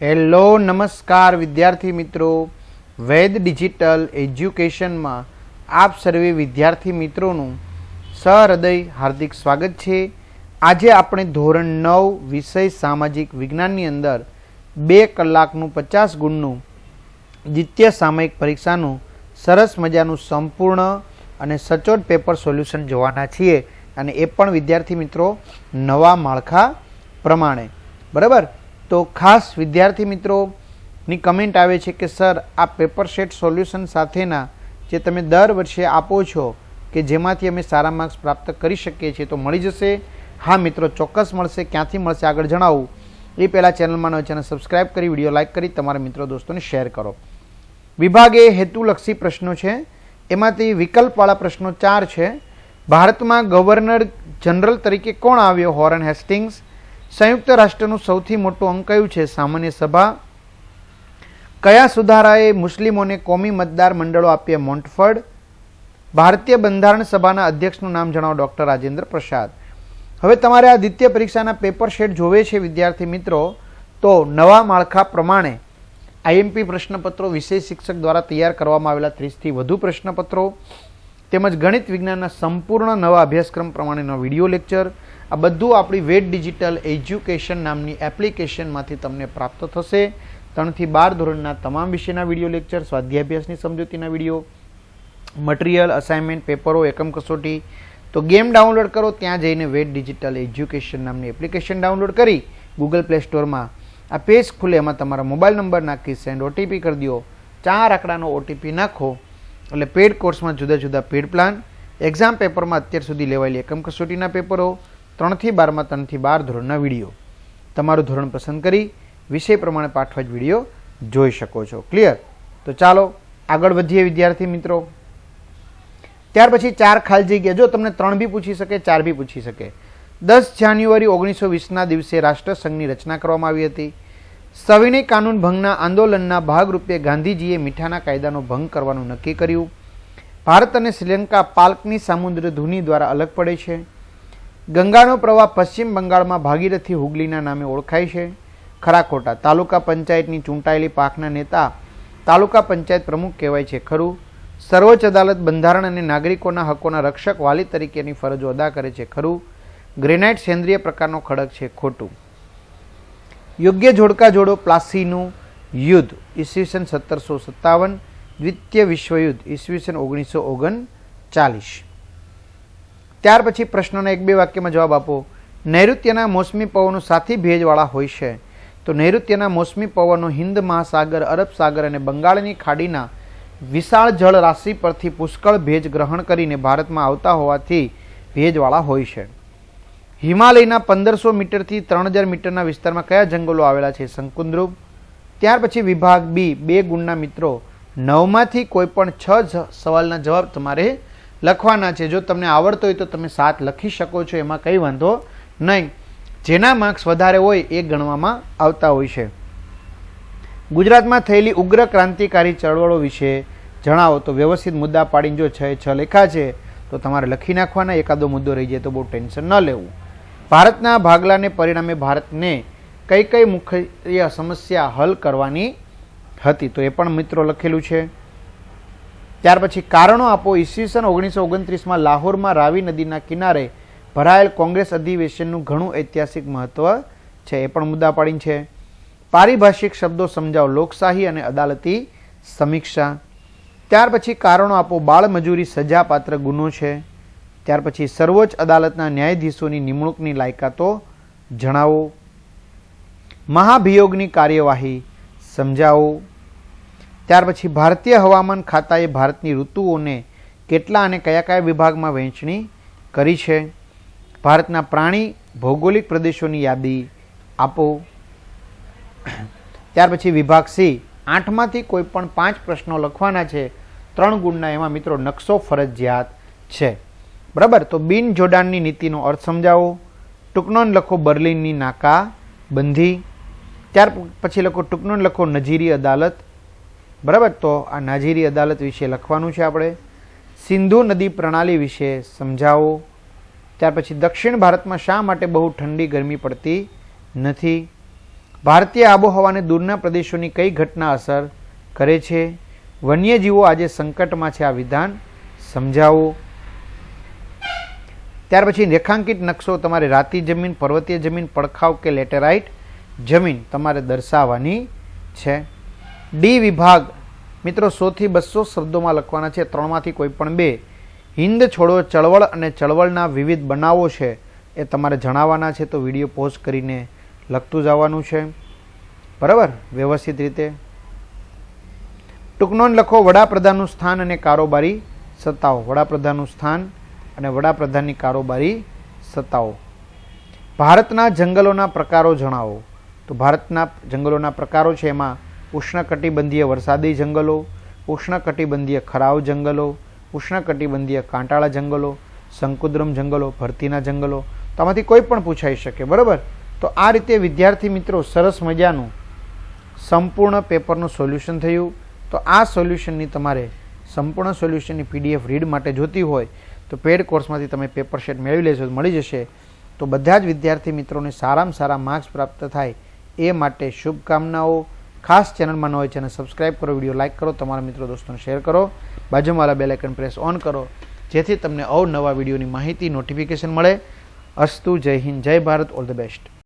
Hello નમસ્કાર વિદ્યાર્થી મિત્રો. વેદ ડિજિટલ એજ્યુકેશનમાં આપ સર્વે વિદ્યાર્થી મિત્રોનું સહૃદય, હાર્દિક સ્વાગત છે. આજે આપણે ધોરણ નવ વિષય સામાજિક વિજ્ઞાનની અંદર બે કલાકનું પચાસ ગુણનું દ્વિતીય સામયિક પરીક્ષાનું સરસ મજાનું સંપૂર્ણ અને સચોટ પેપર સોલ્યુશન જોવાના છીએ અને એ પણ વિદ્યાર્થી મિત્રો નવા માળખા પ્રમાણે. બરાબર? તો ખાસ વિદ્યાર્થી મિત્રોની કમેન્ટ આવે છે કે, સર, આ પેપર સેટ સોલ્યુશન સાથેના જે તમે દર વર્ષે આપો છો, કે જેમાંથી અમે સારા માર્ક્સ પ્રાપ્ત કરી શકીએ છીએ, તો મળી જશે? હા મિત્રો, ચોક્કસ મળશે. ક્યાંથી મળશે આગળ જણાવું. એ પહેલાં ચેનલમાં નવી ચેનલ સબસ્ક્રાઇબ કરી વીડિયો લાઇક કરી, તમારા મિત્રો દોસ્તોને શેર કરો. વિભાગે હેતુલક્ષી પ્રશ્નો છે. એમાંથી વિકલ્પવાળા પ્રશ્નો ચાર છે. ભારતમાં ગવર્નર જનરલ તરીકે કોણ આવ્યો? હોરન હેસ્ટિંગ્સ સંયુક્ત રાષ્ટ્રનું સૌથી મોટું અંક કયું છે? સામાન્ય સભા. કયા સુધારાએ મુસ્લિમોને કોમી મતદાર મંડળો આપ્યા? મોન્ટફર્ડ. ભારતીય બંધારણ સભાના અધ્યક્ષનું નામ જણાવો ડૉક્ટર રાજેન્દ્ર પ્રસાદ. હવે તમારે આ દ્વિતીય પરીક્ષાના પેપર શેડ જોવે છે, વિદ્યાર્થી મિત્રો. તો નવા માળખા પ્રમાણે આઈએમપી પ્રશ્નપત્રો વિશેષ શિક્ષક દ્વારા તૈયાર કરવામાં આવેલા ત્રીસથી વધુ પ્રશ્નપત્રો. તેમજ ગણિત વિજ્ઞાનના સંપૂર્ણ નવા અભ્યાસક્રમ પ્રમાણેનો વીડિયો લેક્ચર. આ બધું આપણી વેટ ડિજિટલ એજ્યુકેશન નામની એપ્લિકેશનમાંથી તમને પ્રાપ્ત થશે. ત્રણથી બાર ધોરણના તમામ વિષયના વીડિયો લેક્ચર સ્વાધ્યાભ્યાસની સમજૂતીના વીડિયો, મટીરિયલ, અસાઇનમેન્ટ, પેપરો, એકમ કસોટી. તો ગેમ ડાઉનલોડ કરો, ત્યાં જઈને વેટ ડિજિટલ એજ્યુકેશન નામની એપ્લિકેશન ડાઉનલોડ કરી ગૂગલ પ્લે સ્ટોરમાં આ પેજ ખુલે, એમાં તમારા મોબાઈલ નંબર નાખી સેન્ડ ઓટીપી કરી દો. ચાર આંકડાનો ઓટીપી નાખો. એટલે પેડ કોર્સમાં જુદા જુદા પેડ પ્લાન એક્ઝામ પેપરમાં અત્યાર સુધી લેવાયેલી એકમ કસોટીના પેપરો, ત્રણથી બારમાં, ત્રણથી બાર ધોરણના વીડિયો. તમારું ધોરણ પસંદ કરી વિષય પ્રમાણે પાઠવા જ વીડિયો જોઈ શકો છો. ક્લિયર તો ચાલો, આગળ વધીએ વિદ્યાર્થી મિત્રો. ત્યાર પછી ચાર ખાલી જગ્યા. જો તમને ત્રણ બી પૂછી શકે, ચાર બી પૂછી શકે. દસ જાન્યુઆરી ઓગણીસો વીસના દિવસે રાષ્ટ્રસંઘની રચના કરવામાં આવી હતી. સવિનય કાનૂન ભંગના આંદોલનના ભાગરૂપે ગાંધીજીએ મીઠાના કાયદાનો ભંગ કરવાનું નક્કી કર્યું. ભારત અને શ્રીલંકા પાલ્કની સામુદ્ર ધુની દ્વારા અલગ પડે છે. ગંગાનો પ્રવાહ પશ્ચિમ બંગાળમાં ભાગીરથી હુગલીના નામે ઓળખાય છે. ખરા ખોટા તાલુકા પંચાયતની ચૂંટાયેલી પાકના નેતા તાલુકા પંચાયત પ્રમુખ કહેવાય છે ખરું. સર્વોચ્ચ અદાલત બંધારણ અને નાગરિકોના હકોના રક્ષક વાલી તરીકેની ફરજો અદા કરે છે ખરું. ગ્રેનાઇટ સેન્દ્રિય પ્રકારનો ખડક છે ખોટું. યોગ્ય જોડકા જોડો પ્લાસીનું યુદ્ધ ઈસવીસન સત્તરસો સત્તાવન, દ્વિતીય વિશ્વયુદ્ધ ઈસવીસન ઓગણીસો ઓગણ ચાલીસ ત્યાર પછી પ્રશ્નોના એક બે વાક્યમાં જવાબ આપો. નૈઋત્યના મોસમી પવનો સાથી ભેજવાળા હોય છે. તો નૈઋત્યના મોસમી પવનો હિન્દ મહાસાગર, અરબ સાગર અને બંગાળની ખાડીના વિશાળ જળ રાશિ પરથી પુષ્કળ ભેજ ગ્રહણ કરીને ભારતમાં આવતા હોવાથી ભેજવાળા હોય છે. હિમાલયના પંદરસો મીટરથી ત્રણ હજાર મીટરના વિસ્તારમાં કયા જંગલો આવેલા છે? શંકુદ્રુપ. ત્યાર પછી વિભાગ બી, બે ગુણના મિત્રો. નવમાંથી કોઈ પણ છ સવાલના જવાબ તમારે લખવાના છે. જો તમને આવડતો હોય તો તમે સાત લખી શકો છો, એમાં કંઈ વાંધો નહીં. જેના માર્ક્સ વધારે હોય એ ગણવામાં આવતા હોય છે. ગુજરાતમાં થયેલી ઉગ્ર ક્રાંતિકારી ચળવળો વિશે જણાવો તો વ્યવસ્થિત મુદ્દા પાડીને જો છ છ લેખા છે, તો તમારે લખી નાખવાના. એકાદો મુદ્દો રહી જાય તો બહુ ટેન્શન ન લેવું. ભારતના ભાગલાને પરિણામે ભારતને કઈ કઈ મુખ્ય સમસ્યા હલ કરવાની હતી તો એ પણ મિત્રો લખેલું છે. ત્યાર પછી કારણો આપો. ઈસવીસન ઓગણીસો ઓગણત્રીસમાં લાહોરમાં રાવી નદીના કિનારે ભરાયેલ કોંગ્રેસ અધિવેશનનું ઘણું ઐતિહાસિક મહત્વ છે, એ પણ મુદ્દા પાડીને છે. પારિભાષિક શબ્દો સમજાવો લોકશાહી અને અદાલતી સમીક્ષા. ત્યાર પછી કારણો આપો. બાળમજૂરી સજાપાત્ર ગુનો છે. ત્યાર પછી સર્વોચ્ચ અદાલતના ન્યાયાધીશોની નિમણૂકની લાયકાતો જણાવો. મહાભિયોગની કાર્યવાહી સમજાવો. ત્યાર પછી ભારતીય હવામાન ખાતાએ ભારતની ઋતુઓને કેટલા અને કયા કયા વિભાગમાં વહેંચણી કરી છે? ભારતના પ્રાણી ભૌગોલિક પ્રદેશોની યાદી આપો. ત્યાર પછી વિભાગ સી, આઠમાંથી કોઈ પણ પાંચ પ્રશ્નો લખવાના છે. ત્રણ ગુણના એમાં મિત્રો નકશો ફરજિયાત છે. બરાબર? તો બિન જોડાણની નીતિનો અર્થ સમજાવો. ટૂંકનોન લખો બર્લિનની નાકા બંધી ત્યાર પછી લખો ટૂંકનોન લખો નજીરી અદાલત. બરાબર? તો આ નાજીરી અદાલત વિશે લખવાનું છે આપણે. સિંધુ નદી પ્રણાલી વિશે સમજાવો. ત્યાર પછી દક્ષિણ ભારતમાં શા માટે બહુ ઠંડી ગરમી પડતી નથી? ભારતીય આબોહવાને દૂરના પ્રદેશોની કઈ ઘટના અસર કરે છે? વન્યજીવો આજે સંકટમાં છે આ વિધાન સમજાવો. ત્યાર પછી રેખાંકિત નકશો તમારે રાતી જમીન, પર્વતીય જમીન, પડખાવ કે લેટેરાઇટ જમીન તમારે દર્શાવવાની છે. ડી વિભાગ. મિત્રો સોથી બસો શબ્દોમાં લખવાના છે. ત્રણમાંથી કોઈ પણ બે. હિન્દ છોડો ચળવળ અને ચળવળના વિવિધ બનાવો છે એ તમારે જણાવવાના છે, તો વીડિયો પોઝ કરીને લખતું જવાનું છે. બરાબર? વ્યવસ્થિત રીતે. ટૂંકનોંધ લખો, વડાપ્રધાનનું સ્થાન અને કારોબારી સત્તાઓ. વડાપ્રધાનનું સ્થાન. અને વડાપ્રધાનની કારોબારી સત્તાઓ. ભારતના જંગલોના પ્રકારો જણાવો. તો ભારતના જંગલોના પ્રકારો છે એમાં ઉષ્ણકટિબંધીય વરસાદી જંગલો, ઉષ્ણકટિબંધીય ખરાવ જંગલો, ઉષ્ણકટિબંધીય કાંટાળા જંગલો, શંકુદ્રમ જંગલો, ભરતીના જંગલો. તો આમાંથી કોઈ પણ પૂછાઈ શકે, બરાબર? તો આ રીતે વિદ્યાર્થી મિત્રો સરસ મજાનું સંપૂર્ણ પેપરનું સોલ્યુશન થયું. તો આ સોલ્યુશનની તમારે સંપૂર્ણ સોલ્યુશનની પીડીએફ રીડ માટે જોતી હોય તો પેડ કોર્સમાંથી તમે પેપર શેટ મેળવી લેશો, મળી જશે. તો બધા જ વિદ્યાર્થી મિત્રોને સારામાં સારા માર્ક્સ પ્રાપ્ત થાય એ માટે શુભકામનાઓ. ખાસ ચેનલમાં ન હોય ચેનલ સબસ્ક્રાઇબ કરો, વીડિયો લાઇક કરો, તમારા મિત્રો દોસ્તોને શેર કરો. બાજુમાં બેલ પ્રેસ ઓન કરો, જેથી તમને અવનવા વિડીયોની માહિતી નોટિફિકેશન મળે. અસ્તુ, જય હિન્દ, જય ભારત ઓલ ધ બેસ્ટ